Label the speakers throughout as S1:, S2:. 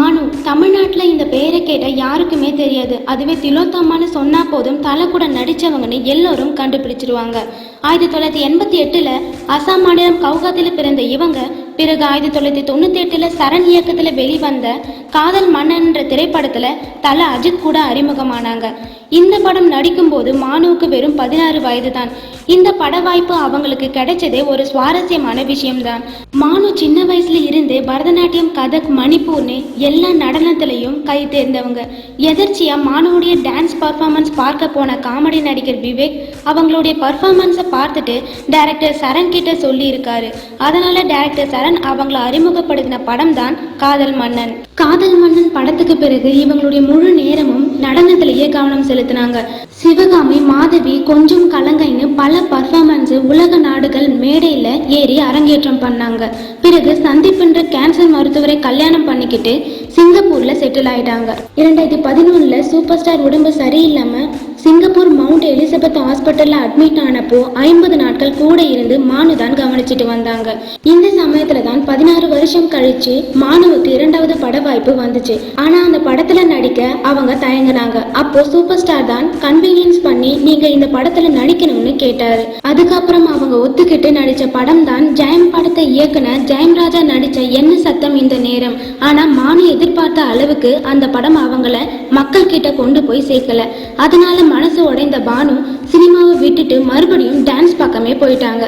S1: மானு தமிழ்நாட்டில் இந்த பெயரை கேட்டால் யாருக்குமே தெரியாது. அதுவே திலோத்தமான்னு சொன்னால் போதும் தலை கூட நடித்தவங்கன்னு எல்லோரும் கண்டுபிடிச்சிருவாங்க. ஆயிரத்தி தொள்ளாயிரத்தி எண்பத்தி எட்டில் அசாம் மாநிலம் கவுகாத்தில் பிறந்த இவங்க பிறகு ஆயிரத்தி தொள்ளாயிரத்தி தொண்ணூற்றி எட்டில் சரண் இயக்கத்தில் வெளிவந்த காதல் மன்னன்ற திரைப்படத்தில் தல அஜித் கூட அறிமுகமானாங்க. இந்த படம் நடிக்கும்போது மானுவுக்கு வெறும் பதினாறு வயது தான் இந்த பட வாய்ப்பு அவங்களுக்கு கிடைச்சதே ஒரு சுவாரஸ்யமான விஷயம்தான். மானு சின்ன வயசுல இருந்தே பரதநாட்டியம் கதக் மணிப்பூர்னு எல்லா நடனத்திலையும் கை தேர்ந்தவங்க. எதர்ச்சியா மானுவுடைய டான்ஸ் பர்ஃபார்மன்ஸ் பார்க்க போன காமெடி நடிகர் விவேக் அவங்களுடைய பர்ஃபார்மன்ஸை பார்த்துட்டு டைரக்டர் சரண் கிட்ட சொல்லி இருக்காரு அதனால டைரக்டர் சரண் அவங்கள அறிமுகப்படுத்தின படம் தான் காதல் மன்னன். காதல் மன்னன் படத்துக்கு பிறகு இவங்களுடைய முழு நேரமும் நடனத்திலேயே கவனம் செலுத்தினாங்க. சிவகாமி மாதவி கொஞ்சம் கலங்கைன்னு பல பர்ஃபார்மன்ஸ் உலக நாடுகள் மேடையில ஏறி அரங்கேற்றம் பண்ணாங்க. பிறகு சந்தீப்ன்ற கேன்சர் மருத்துவரை கல்யாணம் பண்ணிக்கிட்டு சிங்கப்பூர்ல செட்டில் ஆயிட்டாங்க. இரண்டாயிரத்தி பதினொன்னுல சூப்பர் ஸ்டார் உடம்பு சரியில்லாம சிங்கப்பூர் மவுண்ட் எலிசபெத் ஹாஸ்பிட்டல்ல அட்மிட் ஆனப்போ ஐம்பது நாட்கள் கூட இருந்து மானு தான் கவனிச்சிட்டு வந்தாங்க. இந்த சமயத்துல தான் பதினாறு வருஷம் கழிச்சு மானுவுக்கு இரண்டாவது பட வாய்ப்பு வந்துச்சு. ஆனா அந்த படத்துல நடிக்க அவங்க தயங்கினாங்க. அப்போ சூப்பர் ஸ்டார் தான் கன்வீனியன்ஸ் பண்ணி நீங்க இந்த படத்துல நடிக்கணும்னு கேட்டாரு. அதுக்கப்புறம் அவங்க ஒத்துக்கிட்டு நடிச்ச படம் தான் ஜெயம் படத்தை இயக்குன ஜெயம் ராஜா நடிச்ச என்ன சத்தம் இந்த நேரம்? ஆனா மானு எதிர்பார்த்த அளவுக்கு அந்த படம் அவங்கள மக்கள் கிட்ட கொண்டு போய் சேர்க்கல. அதனால மனசு உடைந்த பானு சினிமாவை விட்டுட்டு மறுபடியும் டான்ஸ் பக்கமே போயிட்டாங்க.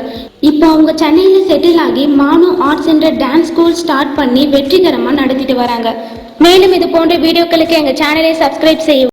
S1: இப்போ அவங்க சென்னையில செட்டில் ஆகி மானு ஆர்ட்ஸ் என்ற டான்ஸ் ஸ்கூல் ஸ்டார்ட் பண்ணி வெற்றிகரமா நடத்திட்டு வராங்க. மேலும் இது போன்ற வீடியோக்களுக்கு எங்க சேனலை சப்ஸ்கிரைப் செய்ய